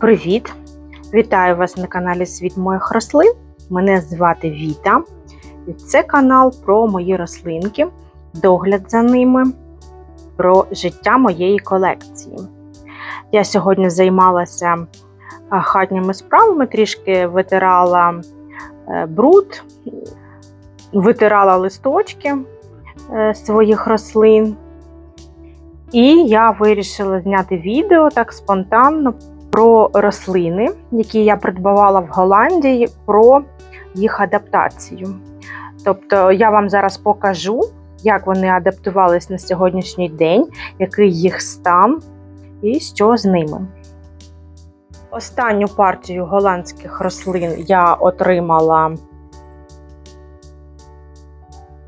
Привіт! Вітаю вас на каналі Світ моїх рослин. Мене звати Віта. І це канал про мої рослинки, догляд за ними, про життя моєї колекції. Я сьогодні займалася хатніми справами, трішки витирала е, бруд, витирала листочки е, своїх рослин. І я вирішила зняти відео так спонтанно про рослини, які я придбавала в Голландії, про їх адаптацію. Тобто я вам зараз покажу, як вони адаптувались на сьогоднішній день, який їх стан і що з ними. Останню партію голландських рослин я отримала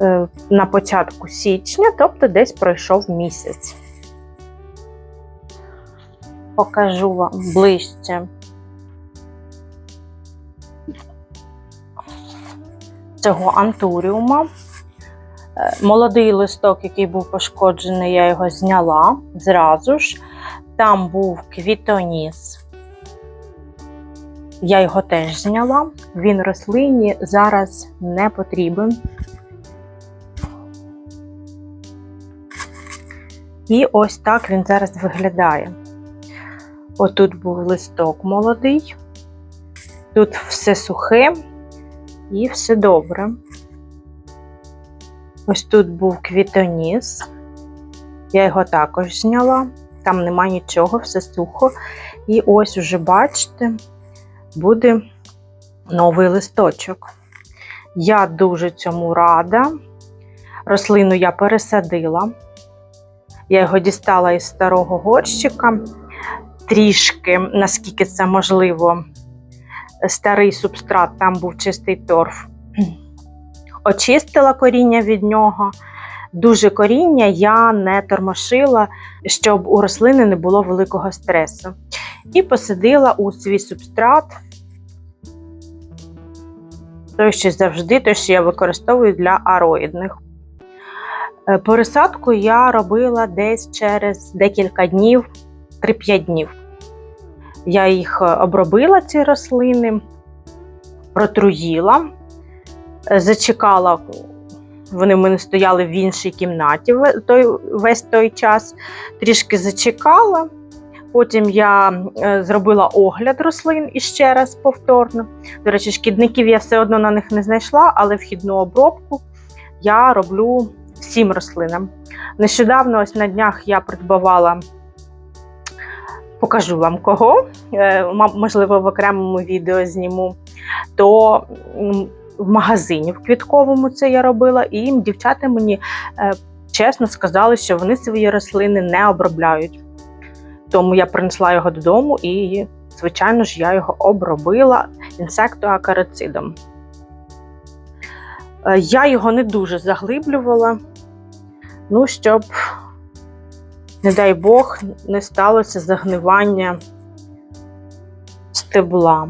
е, на початку січня, тобто десь пройшов місяць. Покажу вам ближче цього антуріума. Е, Молодий листок, який був пошкоджений, я його зняла зразу ж. Там був квітоніс. Я його теж зняла. Він рослині зараз не потрібен. І ось так він зараз виглядає. Отут був листок молодий, тут все сухе і все добре. Ось тут був квітоніс, я його також зняла, там нема нічого, все сухо. І ось уже, бачите, буде новий листочок. Я дуже цьому рада. Рослину я пересадила. Я його дістала із старого горщика. Трішки, наскільки це можливо, старий субстрат, там був чистий торф. Очистила коріння від нього. Дуже коріння я не тормошила, щоб у рослини не було великого стресу. І посадила у свій субстрат. Той, що завжди, той, що я використовую для ароїдних. Е, Пересадку я робила десь через декілька днів, 3-5 днів. Я їх обробила, ці рослини, протруїла, е, зачекала, вони в мене стояли в іншій кімнаті той, весь той час, трішки зачекала. Потім я е, зробила огляд рослин іще раз повторно. До речі, шкідників я все одно на них не знайшла, але вхідну обробку я роблю всім рослинам. Нещодавно, ось на днях, я придбавала, покажу вам кого, е, можливо, в окремому відео зніму, то в магазині в квітковому це я робила, і дівчата мені е, чесно сказали, що вони свої рослини не обробляють. Тому я принесла його додому і, звичайно ж, я його обробила інсектоакарицидом. Е, Я його не дуже заглиблювала, ну, щоб, не дай Бог, не сталося загнивання стебла.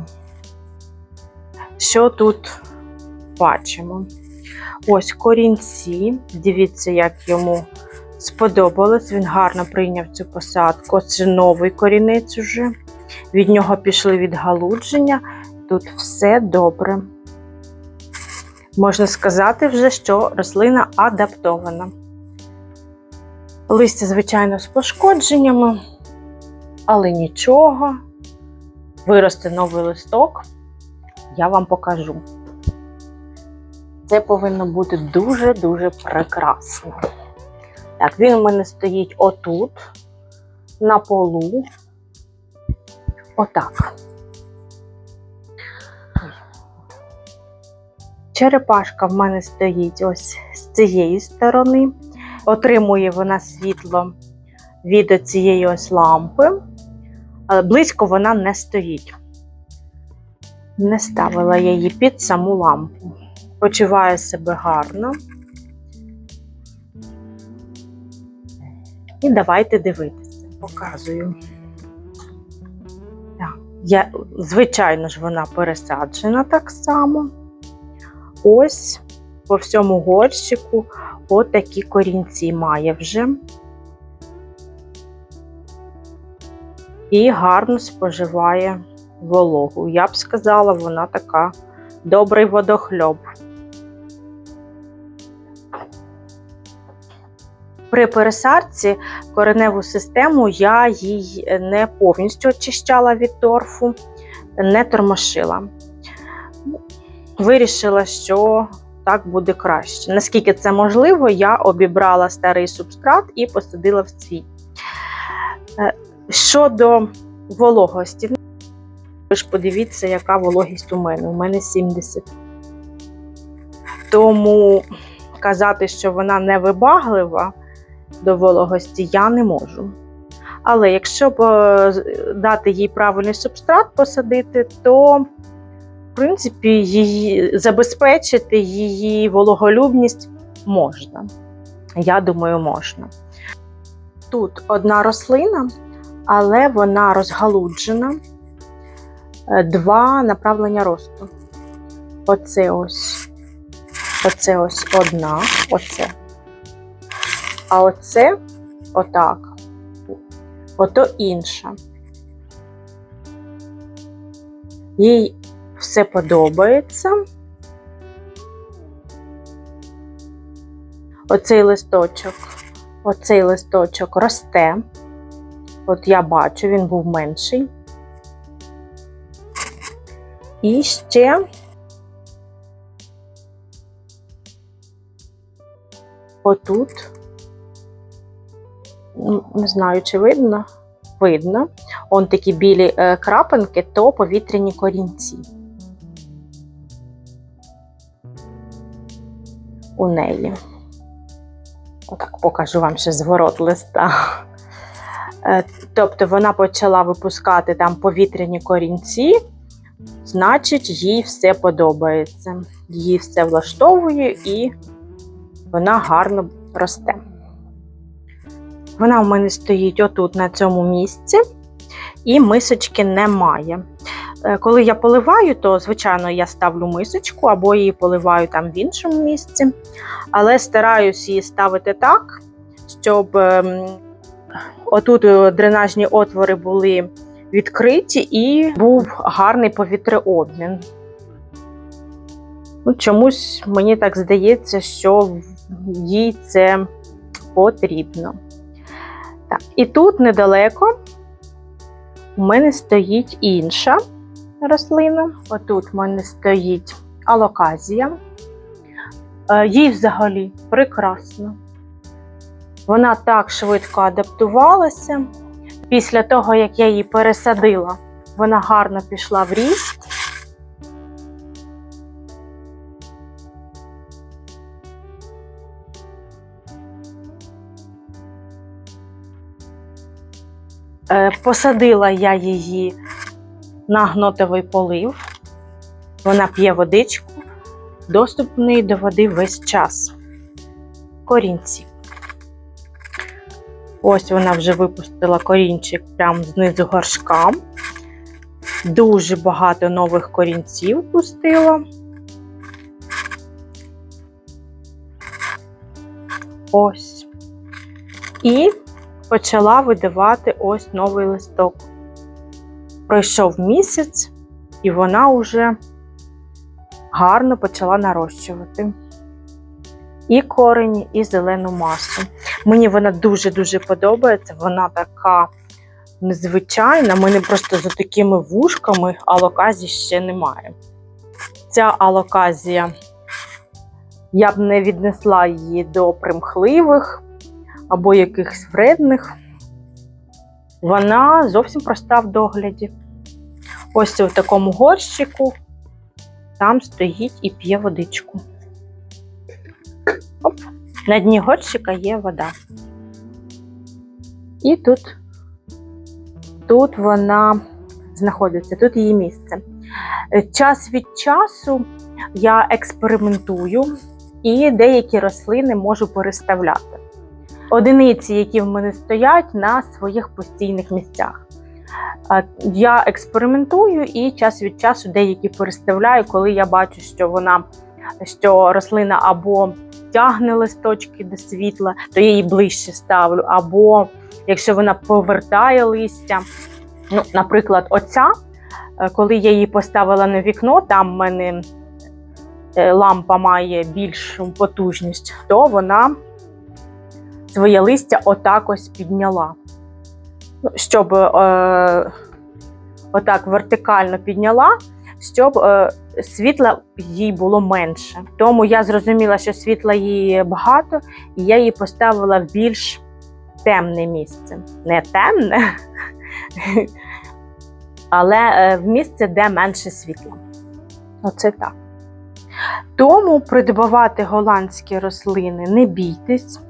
Що тут бачимо? Ось корінці. Дивіться, як йому сподобалось. Він гарно прийняв цю посадку. Це новий корінець уже. Від нього пішли відгалудження. Тут все добре. Можна сказати вже, що рослина адаптована. Листя, звичайно, з пошкодженнями, але нічого. Виросте новий листок, я вам покажу. Це повинно бути дуже-дуже прекрасно. Так, він у мене стоїть отут, на полу. Отак. Черепашка в мене стоїть ось з цієї сторони. Отримує вона світло від цієї ось лампи, але близько вона не стоїть. Не ставила я її під саму лампу. Почуває себе гарно. І давайте дивитися, показую. Так, я, звичайно ж, вона пересаджена так само. Ось по всьому горщику отакі корінці має вже. і гарно споживає вологу. Я б сказала, вона така добрий водохльоб. При пересадці кореневу систему я їй не повністю очищала від торфу, не тормошила. Вирішила, що так буде краще. Наскільки це можливо, я обібрала старий субстрат і посадила в цвіт. Е, Щодо вологості, ви ж подивіться, яка вологість у мене. У мене 70. Тому казати, що вона не вибаглива до вологості, я не можу. Але якщо е, дати їй правильний субстрат посадити, то в принципі її забезпечити її вологолюбність можна. Я думаю, можна. Тут одна рослина, але вона розгалуджена. Е, Два направлення росту. Оце ось. Оце ось одна, оце. А оце отак. Ото інша. Їй все подобається. Оцей листочок, оцей листочок росте. От я бачу, він був менший. І ще отут, не знаю, чи видно, видно. Он такі білі е, крапинки, то повітряні корінці. У неї. Отак покажу вам ще зворот листа. Е, Тобто вона почала випускати там повітряні корінці, значить, їй все подобається. Їй все влаштовує і вона гарно росте. Вона в мене стоїть отут на цьому місці, і мисочки немає. Е, Коли я поливаю, то, звичайно, я ставлю мисочку або її поливаю там в іншому місці. Але стараюсь її ставити так, щоб ем, отут е, дренажні отвори були відкриті і був гарний повітреобмін. Ну, чомусь мені так здається, що їй це потрібно. Так, і тут недалеко у мене стоїть інша рослина. Отут в мене стоїть алоказія. Е, Їй взагалі прекрасно. Вона так швидко адаптувалася. Після того, як я її пересадила, вона гарно пішла в ріст. Е, Посадила я її на гнотовий полив. Вона п'є водичку, доступ в неї до води весь час. Корінці. Ось вона вже випустила корінчик прямо знизу горшка. Дуже багато нових корінців пустила. Ось. І почала видавати ось новий листок. Пройшов місяць, і вона вже гарно почала нарощувати і корені, і зелену масу. Мені вона дуже-дуже подобається. Вона така незвичайна. Мене просто за такими вушками алоказії ще немає. Ця алоказія, я б не віднесла її до примхливих або якихось вредних. Вона зовсім проста в догляді. Ось у такому горщику там стоїть і п'є водичку. Оп. На дні горщика є вода. І тут, тут вона знаходиться, тут її місце. Час від часу я експериментую і деякі рослини можу переставляти. Одиниці, які в мене стоять на своїх постійних місцях. Я експериментую і час від часу деякі переставляю, коли я бачу, що вона що рослина або тягне листочки до світла, то я її ближче ставлю. Або якщо вона повертає листя, Ну, наприклад, оця, е, коли я її поставила на вікно, там в мене е, лампа має більшу потужність, то вона своє листя отак ось підняла. Щоб е, отак вертикально підняла, щоб е, світла їй було менше. Тому я зрозуміла, що світла їй багато, і я її поставила в більш темне місце. Не темне, але е, в місце, де менше світла. Оце так. Тому придбавати голландські рослини не бійтесь.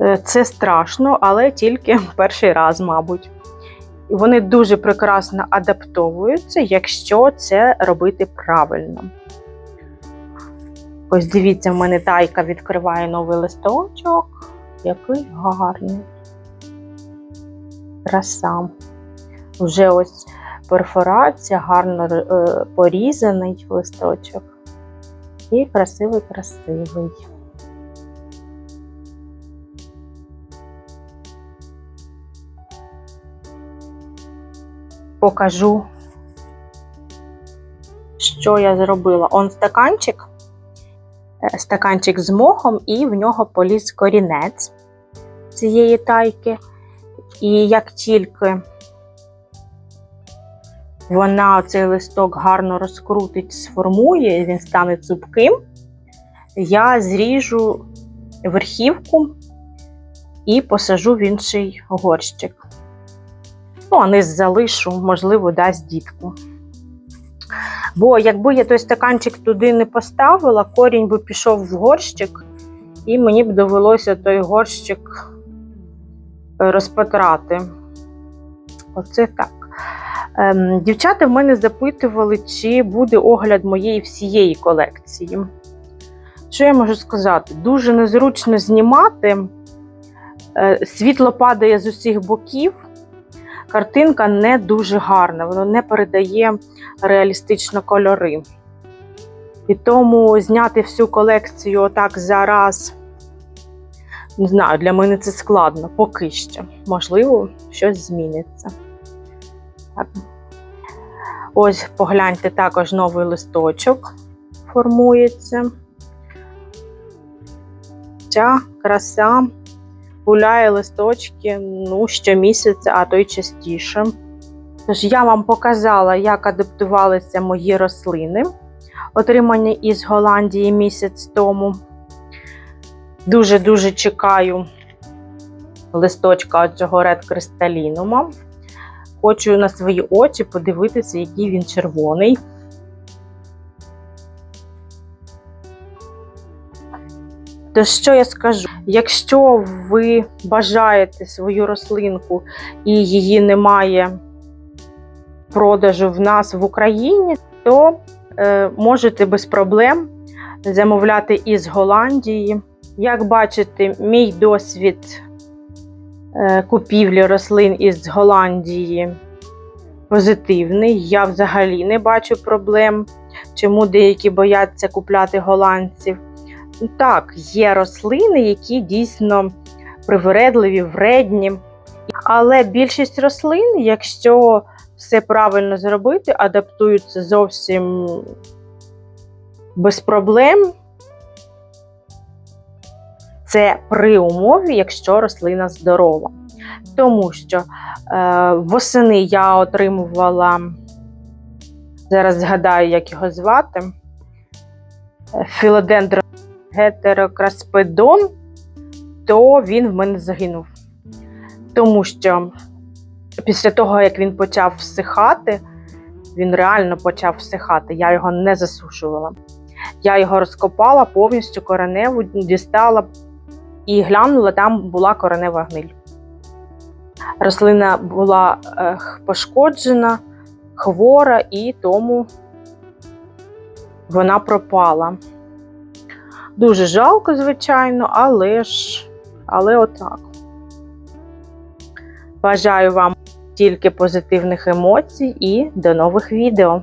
Е, Це страшно, але тільки перший раз, мабуть. І Вони дуже прекрасно адаптовуються, якщо це робити правильно. Ось дивіться, в мене тайка відкриває новий листочок. Який гарний. Краса. Вже ось перфорація, гарно е, порізаний листочок. І красивий, Покажу, що я зробила. Он стаканчик, е, стаканчик з мохом, і в нього поліз корінець цієї тайки. І як тільки вона цей листок гарно розкрутить, сформує, він стане цупким, я зріжу верхівку і посажу в інший горщик. Ну, а низ залишу, можливо, дасть дітку. Бо якби я той стаканчик туди не поставила, корінь би пішов в горщик, і мені б довелося той горщик розпатрати. Оце так. Ем, Дівчата в мене запитували, чи буде огляд моєї всієї колекції. Що я можу сказати? Дуже незручно знімати, Е, світло падає з усіх боків, картинка не дуже гарна, воно не передає реалістично кольори. І тому зняти всю колекцію отак зараз, не знаю, для мене це складно поки що. Можливо, щось зміниться. Ось погляньте, також новий листочок формується. Ця краса гуляє листочки ну, щомісяця, а то й частіше. Тож я вам показала, як адаптувалися мої рослини, отримані із Голландії місяць тому. Дуже-дуже чекаю листочка цього Crystallinum. Хочу на свої очі подивитися, який він червоний. То що я скажу? Якщо ви бажаєте свою рослинку і її немає продажу в нас в Україні, то е, можете без проблем замовляти із Голландії. Як бачите, мій досвід е, купівлі рослин із Голландії позитивний. Я взагалі не бачу проблем, чому деякі бояться купляти голландців. Так, є рослини, які дійсно привередливі, вредні. Але більшість рослин, якщо все правильно зробити, адаптуються зовсім без проблем. Це при умові, якщо рослина здорова. Тому що е, восени я отримувала, зараз згадаю, як його звати, філодендрон гетерокраспедон, то він в мене загинув. Тому що після того, як він почав всихати, він реально почав всихати, я його не засушувала. Я його розкопала повністю кореневу, дістала і глянула, там була коренева гниль. Рослина була пошкоджена, хвора, і тому вона пропала. Дуже жалко, звичайно, але ж, але отак. Бажаю вам тільки позитивних емоцій і до нових відео!